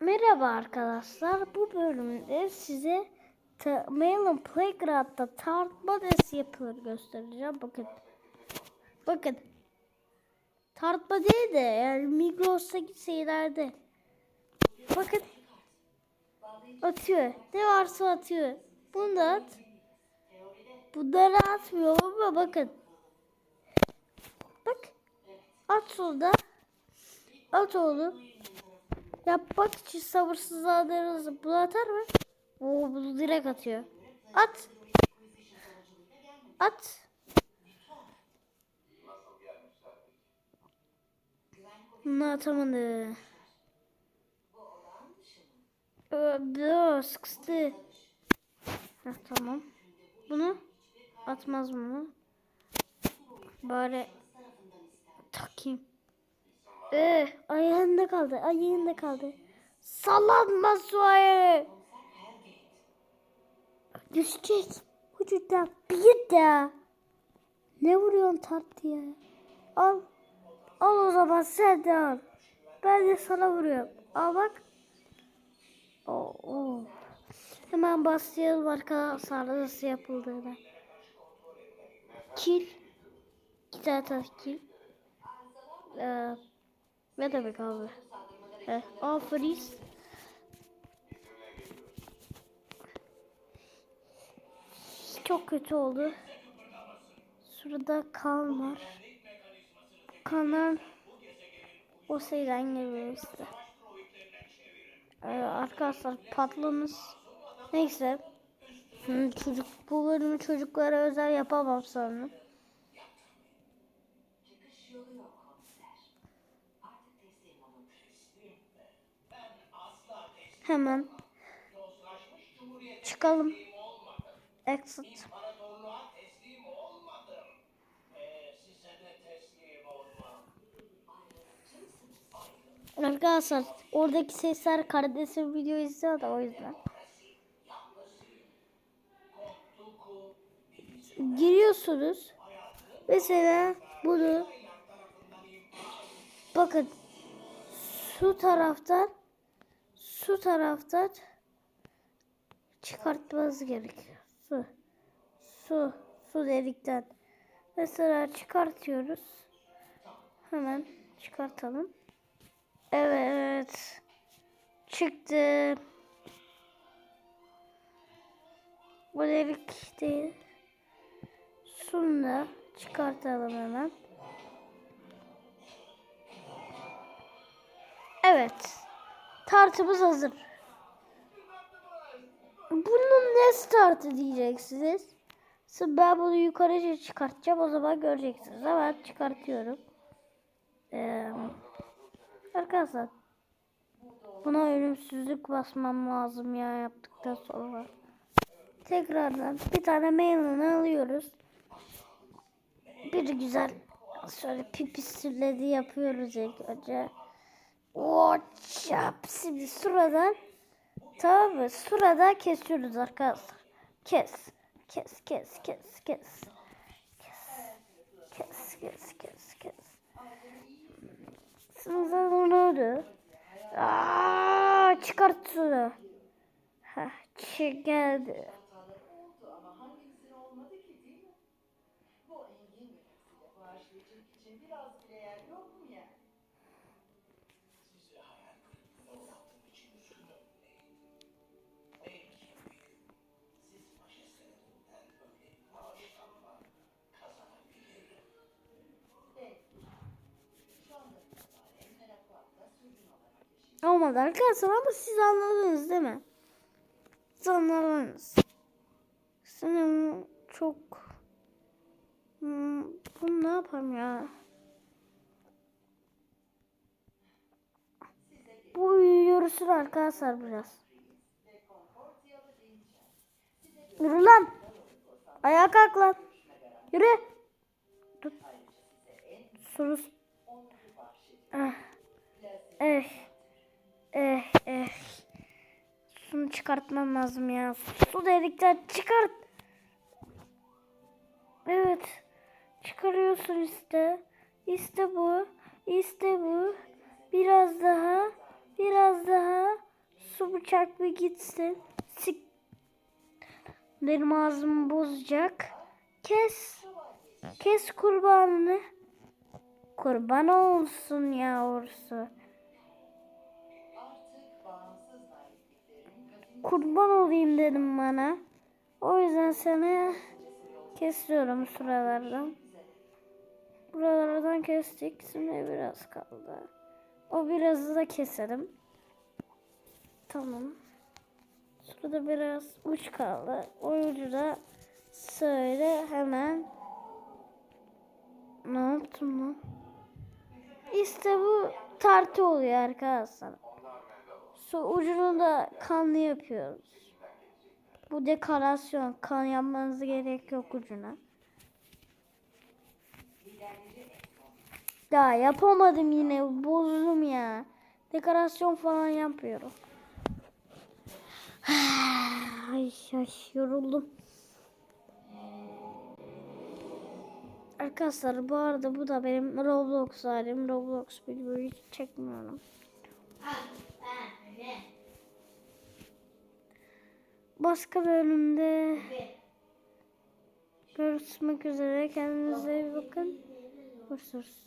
Merhaba arkadaşlar. Bu bölümde size Melon Playground'da tartma nasıl yapılır göstereceğim. Bakın. Bakın. Tartma değil de yani Migros'taki şeylerde. Bakın. Atıyor. Ne varsa atıyor. Bunu da at. Bunları atmıyor ama bakın. Bak. At solda. At oğlum. Yapmak için sabırsızlanırız. Bunu atar mı? Oo bunu direkt atıyor. At. At. Bunu atamadı. Ee, Bu sıkıştı. Heh, tamam. Bunu atmaz bunu. Bari takayım. Ee, ayağında kaldı. Ayağında kaldı. Sallanma su ayağı. Düşecek. Vücuttan bir de. Ne vuruyorsun tartıya? Al. Al o zaman sen de al. Ben de sana vuruyorum. Al bak. Oo, oo. Hemen başlayalım arkadaşlar nasıl yapıldığını. Kil. İki tane kil. Ee, ne demek abi? He, aa freeze. Çok kötü oldu. Şurada kan var. Kanlar o şeyden geliyor işte. Ee, arkadaşlar patlamış. Neyse. Çocuk bu bölümü çocuklara özel yapamam sanırım. Hemen çıkalım. Exit. Arkadaşlar oradaki sesler kardeşim video izliyor da o yüzden. Giriyorsunuz. Mesela bunu bakın şu taraftan su taraftan çıkartmanız gerekiyor. Su. Su. Su delikten. Mesela çıkartıyoruz. Hemen çıkartalım. Evet. Çıktı. Bu delik değil. Şunu da çıkartalım hemen. Evet. Tartımız hazır. Bunun ne startı diyeceksiniz. Şimdi ben bunu yukarıya çıkartacağım o zaman göreceksiniz. Hemen çıkartıyorum. Ee, arkadaşlar buna ölümsüzlük basmam lazım ya yaptıktan sonra. Tekrardan bir tane mailini alıyoruz. Bir güzel şöyle pipisirledi yapıyoruz ilk önce. Oçap. Şimdi sıradan tamam mı? Sırada kesiyoruz arkadaşlar. Kes. Kes kes kes kes. Kes kes kes kes. Sıradan onu oldu. Aa, çıkart şunu. Heh, çık geldi. Olmadı arkadaşlar ama siz anladınız değil mi? Siz anladınız. Sanırım çok... Hmm, bunu ne yapayım ya? Bu yürüsün arkadaşlar biraz. Yürü lan. Ayağa kalk lan. Yürü. Dur. Sus. Ah. Eh. Eh eh. Çıkartmam lazım ya. Su dedikten çıkart. Evet. Çıkarıyorsun işte. İşte bu. İşte bu. Biraz daha. Biraz daha. bıçak bir gitsin. Sik. Benim ağzımı bozacak. Kes. Kes kurbanını. Kurban olsun yavrusu. Kurban olayım dedim bana. O yüzden seni kesiyorum şuralardan. Buralardan kestik. Şimdi biraz kaldı. O birazı da keselim. Tamam. Şurada biraz uç kaldı. O ucu da söyle hemen. Ne yaptım lan? İşte bu tartı oluyor arkadaşlar. Su ucunu da kanlı yapıyoruz. Bu dekorasyon. Kan yapmanıza gerek yok ucuna. Ya yapamadım yine. Bozdum ya. Dekorasyon falan yapıyorum. ay ay yoruldum. Arkadaşlar bu arada bu da benim Roblox halim. Roblox videoyu çekmiyorum. Başka bölümde görüşmek üzere. Kendinize iyi bakın. Görüşürüz.